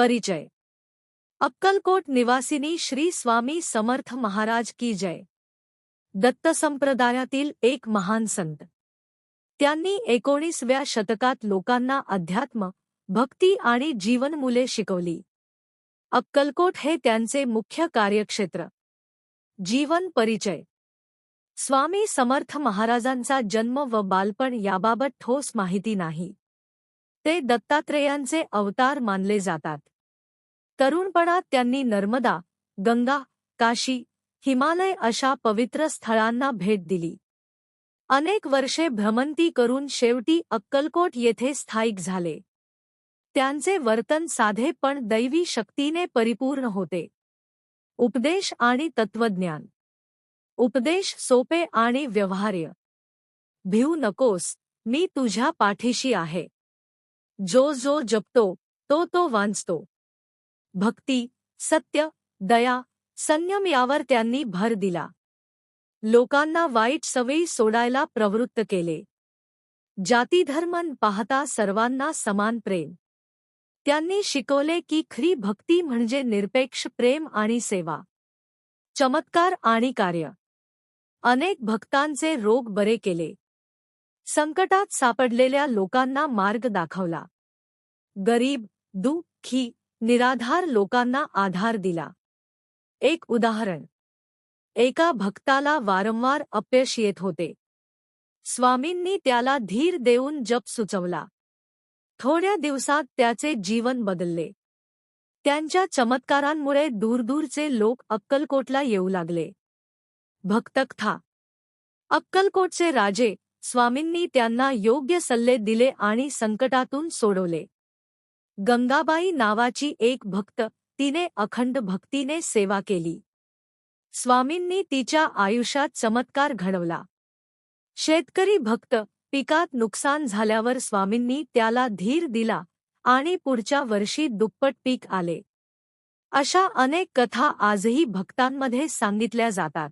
परिचय. अक्कलकोट निवासिनी श्री स्वामी समर्थ महाराज की जय. दत्त संप्रदायातील एक महान संत. त्यांनी एकोणीसव्या शतकात लोकांना अध्यात्म भक्ती आणि जीवनमुले शिकवली. अक्कलकोट हे त्यांचे मुख्य कार्यक्षेत्र. जीवन परिचय. स्वामी समर्थ महाराजांचा जन्म व बालपण याबाबत ठोस माहिती नाही. ते दत्तात्रेयांचे अवतार मानले जातात. तरुणपणात त्यांनी नर्मदा गंगा काशी हिमालय अशा पवित्र स्थळांना भेट दिली. अनेक वर्षे भ्रमंती करून शेवटी अक्कलकोट येथे स्थायिक झाले. त्यांचे वर्तन साधे पण दैवी शक्तीने परिपूर्ण होते. उपदेश आणि तत्वज्ञान उपदेश सोपे आणि व्यवहार्य. भिऊ नकोस मी तुझ्या पाठीशी आहे. जो जो जपतो तो तो वांचतो. भक्ती सत्य दया संयम यावर त्यांनी भर दिला. लोकांना वाईट सवयी सोडायला प्रवृत्त केले. जातीधर्मन पाहता सर्वांना समान प्रेम. त्यांनी शिकवले की खरी भक्ती म्हणजे निरपेक्ष प्रेम आणि सेवा. चमत्कार आणि कार्य. अनेक भक्तांचे रोग बरे केले. संकटात सापडलेल्या लोकांना मार्ग दाखवला. गरीब दुःखी निराधार लोकांना आधार दिला. एक उदाहरण. एका भक्ताला वारंवार अपयश येत होते. स्वामींनी त्याला धीर देऊन जप सुचवला. थोड्या दिवसात त्याचे जीवन बदलले. त्यांच्या चमत्कारांमुळे दूरदूरचे लोक अक्कलकोटला येऊ लागले. भक्तकथा. अक्कलकोटचे राजे स्वामींनी त्यांना योग्य सल्ले दिले आणि संकटातून सोडवले. गंगाबाई नावाची एक भक्त तिने अखंड भक्तीने सेवा केली. स्वामींनी तिच्या आयुष्यात चमत्कार घडवला. शेतकरी भक्त पिकात नुकसान झाल्यावर स्वामींनी त्याला धीर दिला आणि पुढच्या वर्षी दुप्पट पीक आले. अशा अनेक कथा आजही भक्तांमध्ये सांगितल्या जातात.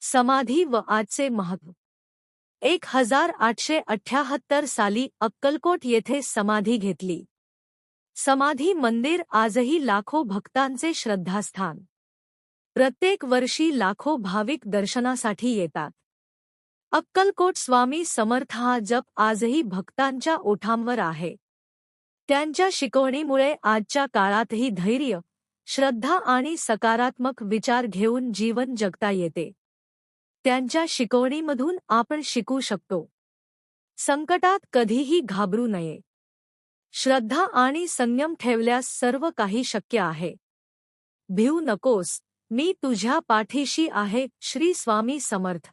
समाधी व आजचे महत्त्व एक हजार आठशे अठ्याहत्तर साली अक्कलकोट येथे समाधी घेतली. समाधी मंदिर आजही लाखो भक्तांचे श्रद्धास्थान. प्रत्येक वर्षी लाखो भाविक दर्शनासाठी येतात. अक्कलकोट स्वामी समर्थ हा जप आजही भक्तांच्या ओठांवर आहे. त्यांच्या शिकवणीमुळे आजच्या काळातही धैर्य, श्रद्धा आणि सकारात्मक विचार घेऊन जीवन जगता येते. त्यांच्या शिकवणीमधून आपण शिकू शकतो. संकटात कधीही घाबरू नये. श्रद्धा आणि संयम ठेवल्यास सर्व काही शक्य आहे. भिऊ नकोस मी तुझ्या पाठीशी आहे श्री स्वामी समर्थ.